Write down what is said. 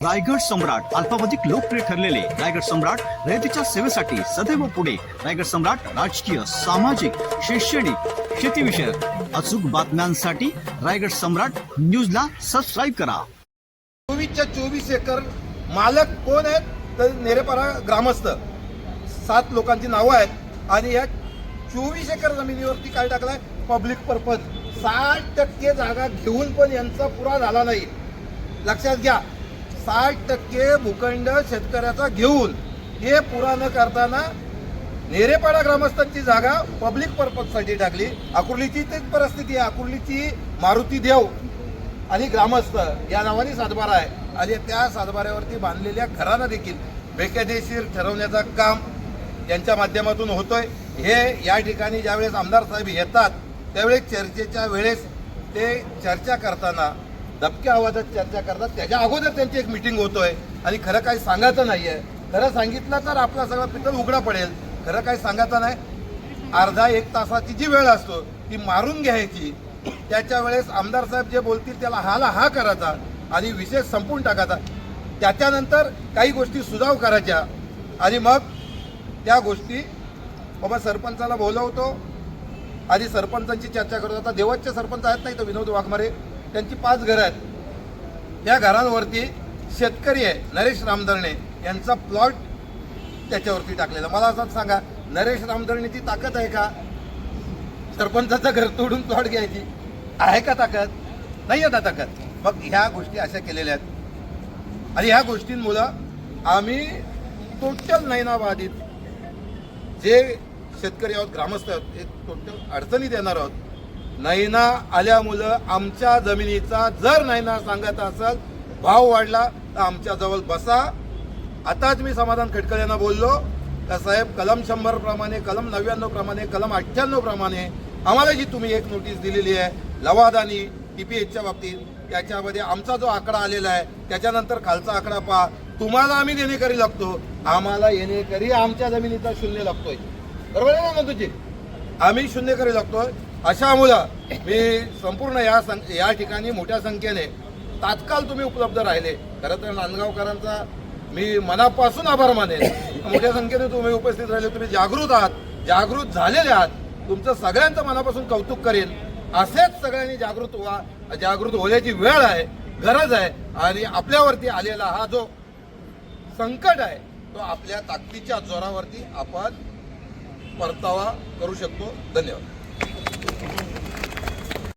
रायगड सम्राट अल्पावधिक लोकप्रिय ठरलेले रायगड सम्राट रयतेच्या सेवेसाठी सदैव पुढे. रायगड सम्राट राजकीय सामाजिक शैक्षणिक शेतीविषयक अचूक बातम्यांसाठी रायगड सम्राट न्यूजला सबस्क्राईब करा. चोवीसच्या चोवीस एकर मालक कोण आहेत? तर नेरेपारा ग्रामस्थ. सात लोकांची नावं आहेत आणि या चोवीस एकर जमिनीवरती काय टाकलाय? पब्लिक पर्पज साठ टक्के जागा घेऊन पण यांचा पुरा झाला नाही. लक्षात घ्या. साठ टक्के भूखंड शेतकऱ्याचा घेऊन हे पुरा न करताना नेरेपाडा ग्रामस्थांची जागा पब्लिक पर्पजसाठी टाकली. अकुर्लीची तेच परिस्थिती आहे. अकुर्लीची मारुती देव आणि ग्रामस्थ या नावाने सातबारा आहे. आणि त्या सातबाऱ्यावरती बांधलेल्या घरांना देखील बेकायदेशीर ठरवण्याचं काम यांच्या माध्यमातून होतोय. हे या ठिकाणी ज्यावेळेस आमदार साहेब येतात त्यावेळेस चर्चेच्या वेळेस ते चर्चा करताना दबक्या आवाजात चर्चा करतात. त्याच्या अगोदर त्यांची एक मिटिंग होतोय. आणि खरं काही सांगायचं नाही आहे खरं सांगितलं तर आपला सगळा पितळ उघडा पडेल. खरं काही सांगायचं नाही. अर्धा एक तासाची जी वेळ असतो ती मारून घ्यायची. त्याच्या वेळेस आमदार साहेब जे बोलतील त्याला हाला हा करायचा आणि विषय संपून टाकायचा. त्याच्यानंतर काही गोष्टी सुधाव करायच्या. आणि मग त्या गोष्टी बाबा सरपंचाला बोलवतो. आणि सरपंचांची चर्चा करतो. आता देवतचे सरपंच आहेत नाही तर विनोद वाघमारे? त्यांची पाच घरं आहेत. त्या घरांवरती शेतकरी आहे नरेश रामधरणे यांचा प्लॉट त्याच्यावरती टाकलेला मला असंच सांगा नरेश रामधरणेची ताकद आहे का? सरपंचाचं घर तोडून प्लॉट घ्यायची आहे का ताकद? नाही आहे ना ताकद. मग ह्या गोष्टी अशा केलेल्या आहेत. आणि ह्या गोष्टींमुळं आम्ही टोटल नैनाबाधित जे शेतकरी आहोत ग्रामस्थ आहोत हे टोटल अडचणीत येणार आहोत. नैना आल्यामुळं आमच्या जमिनीचा जर नैना सांगत असेल भाव वाढला तर आमच्याजवळ बसा. आताच मी समाधान खटकर यांना बोललो तर साहेब कलम शंभर प्रमाणे कलम नव्याण्णव प्रमाणे कलम अठ्ठ्याण्णव प्रमाणे आम्हाला जी तुम्ही एक नोटीस दिलेली आहे लवादानी टीपीएचच्या बाबतीत त्याच्यामध्ये आमचा जो आकडा आलेला आहे त्याच्यानंतर खालचा आकडा पहा. तुम्हाला आम्ही देणेकरी लागतो. आम्हाला येणेकरी आमच्या जमिनीचा शून्य लागतोय. बरोबर आहे ना तुझी आम्ही शून्यकरी लागतोय. अशा मुलं मी संपूर्ण या सं या ठिकाणी मोठ्या संख्येने तात्काळ तुम्ही उपलब्ध राहिले. खरं तर नांदगावकरांचा मी मनापासून आभार मानेन. मोठ्या संख्येने तुम्ही उपस्थित राहिले तुम्ही जागृत आहात जागृत झालेले आहात. तुमचं सगळ्यांचं मनापासून कौतुक करेन. असेच सगळ्यांनी जागृत व्हा. जागृत होण्याची वेळ आहे गरज आहे आणि आपल्यावरती आलेला हा जो संकट आहे तो आपल्या ताकदीच्या जोरावरती आपण परतावा करू शकतो. धन्यवाद. 何?